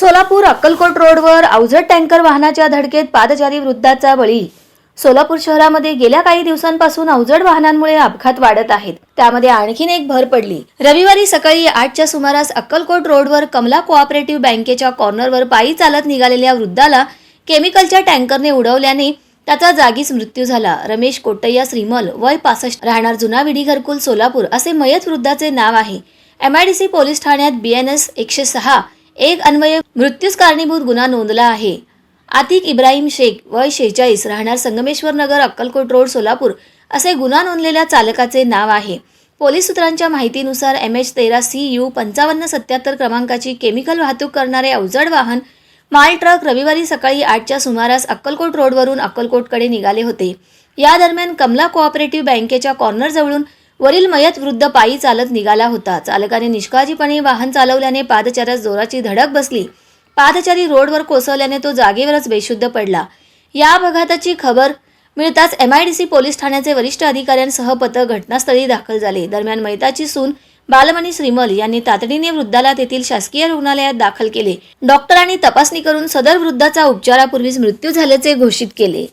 सोलापूर अक्कलकोट रोडवर अवजड टँकर वाहनाच्या धडकेत पादचारी वृद्धाचा बळी. सोलापूर शहरामध्ये गेल्या काही दिवसांपासून अवजड वाहनांमुळे अपघात वाढत आहेत. त्यामध्ये आणखीन एक भर पडली. रविवारी सकाळी आठच्या सुमारास अक्कलकोट रोडवर कमला कोऑपरेटिव्ह बँकेच्या कॉर्नरवर पायी चालत निघालेल्या वृद्धाला केमिकलच्या टँकरने उडवल्याने त्याचा जागीच मृत्यू झाला. रमेश कोटय्या श्रीमल वय पासष्ट राहणार जुना विडी घरकुल सोलापूर असे मयत वृद्धाचे नाव आहे. एमआयडीसी पोलीस ठाण्यात बीएनएस एकशे सहा एक अन्वय मृत्यूस कारणीभूत गुन्हा नोंदला आहे. आतिक इब्राहिम शेख वय शेहेचाळीस राहणार संगमेश्वर नगर अक्कलकोट रोड सोलापूर असे गुन्हा नोंदलेल्या चालकाचे नाव आहे. पोलीस सूत्रांच्या माहितीनुसार एम एच तेरा सी यू पंचावन्न सत्याहत्तर क्रमांकाची केमिकल वाहतूक करणारे अवजड वाहन माल ट्रक रविवारी सकाळी आठच्या सुमारास अक्कलकोट रोडवरून अक्कलकोटकडे निघाले होते. या दरम्यान कमला कोऑपरेटिव्ह बँकेच्या कॉर्नरजवळून वरील मयत वृद्ध पायी चालत निघाला होता. चालकाने निष्काळजीपणे वाहन चालवल्याने पादचाऱ्यास जोराची धडक बसली. पादचारी रोडवर कोसळल्याने तो जागेवरच बेशुद्ध पडला. या अपघाताची खबर मिळताच एमआयडीसी पोलीस ठाण्याचे वरिष्ठ अधिकाऱ्यांसह पथक घटनास्थळी दाखल झाले. दरम्यान मैताची सून बालमणी श्रीमल यांनी तातडीने वृद्धाला तेथील शासकीय रुग्णालयात दाखल केले. डॉक्टरांनी तपासणी करून सदर वृद्धाचा उपचारापूर्वीच मृत्यू झाल्याचे घोषित केले.